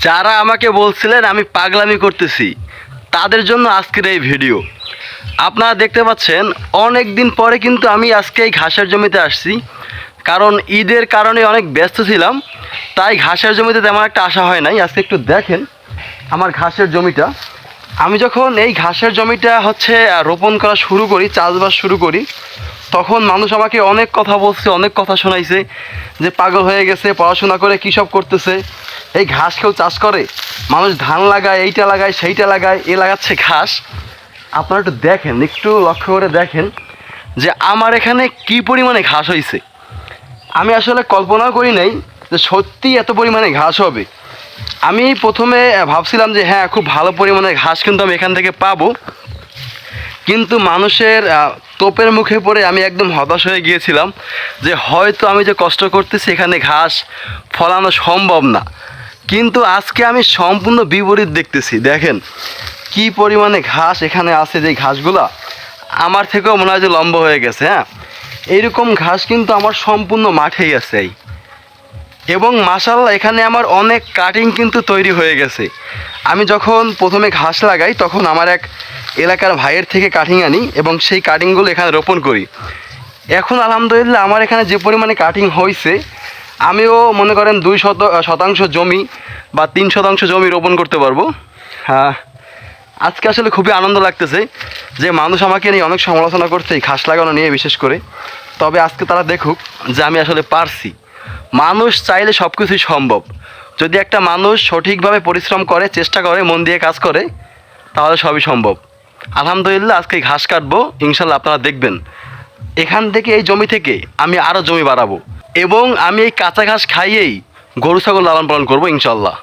যারা আমাকে বলছিলেন আমি পাগলামি করতেছি, তাদের জন্য আজকের এই ভিডিও। আপনারা দেখতে পাচ্ছেন, অনেক দিন পরে কিন্তু আমি আজকে এই ঘাসের জমিতে আসছি, কারণ ঈদের কারণে অনেক ব্যস্ত ছিলাম, তাই ঘাসের জমিতে তেমন একটা আসা হয় নাই। আজকে একটু দেখেন আমার ঘাসের জমিটা। আমি যখন এই ঘাসের জমিটা হচ্ছে রোপণ করা শুরু করি, চাষবাস শুরু করি, তখন মানুষ আমাকে অনেক কথা বলছে, অনেক কথা শোনাইছে, যে পাগল হয়ে গেছে, পড়াশোনা করে কী সব করতেছে। এই ঘাস কেউ চাষ করে? মানুষ ধান লাগায়, এইটা লাগায়, সেইটা লাগায়, এ লাগাচ্ছে ঘাস। আপনারা একটু দেখেন, একটু লক্ষ্য করে দেখেন যে আমার এখানে কি পরিমাণে ঘাস হয়েছে আমি আসলে কল্পনাও করি নাই যে সত্যি এত পরিমাণে ঘাস হবে। আমি প্রথমে ভাবছিলাম যে হ্যাঁ খুব ভালো পরিমাণে ঘাস কিন্তু আমি এখান থেকে পাবো। কিন্তু মানুষের তোপের মুখে পড়ে আমি একদম হতাশ হয়ে গিয়েছিলাম যে হয়তো আমি যে কষ্ট করতেছি এখানে ঘাস ফলানো সম্ভব না। কিন্তু আজকে আমি সম্পূর্ণ বিপরীত দেখতেছি, দেখেন। কি পরিমাণে ঘাস এখানে আছে যে ঘাসগুলা, আমার থেকেও মনে হয় যে লম্বা হয়ে গেছে হ্যাঁ? এইরকম ঘাস কিন্তু আমার সম্পূর্ণ মাঠেই আছে এই। এবং মাসাল্লাহ এখানে আমার অনেক কাটিং কিন্তু তৈরি হয়ে গেছে। আমি যখন প্রথমে ঘাস লাগাই, তখন আমার এক এলাকার ভাইয়ের থেকে কাটিং আনি এবং সেই কাটিংগুলো এখানে রোপণ করি। এখন আলহামদুলিল্লাহ, আমার এখানে যে পরিমাণে কাটিং হয়েছে আমিও মনে করেন দুই শত শতাংশ জমি বা তিন শতাংশ জমি রোপণ করতে পারব। হ্যাঁ আজকে আসলে খুবই আনন্দ লাগতেছে যে মানুষ আমাকে নিয়ে অনেক সমালোচনা করছে ঘাস লাগানো নিয়ে বিশেষ করে। তবে আজকে তারা দেখুক যে আমি আসলে পারছি। মানুষ চাইলে সব কিছুই সম্ভব। যদি একটা মানুষ সঠিকভাবে পরিশ্রম করে, চেষ্টা করে, মন দিয়ে কাজ করে, তাহলে সবই সম্ভব। আলহামদুলিল্লাহ, আজকে ঘাস কাটবো। ইনশাল্লাহ আপনারা দেখবেন। এখান থেকে, এই জমি থেকে আমি আরও জমি বাড়াবো। এবং আমি এই কাঁচা ঘাস খাইয়েই গরু ছাগল লালন পালন করব ইনশাল্লাহ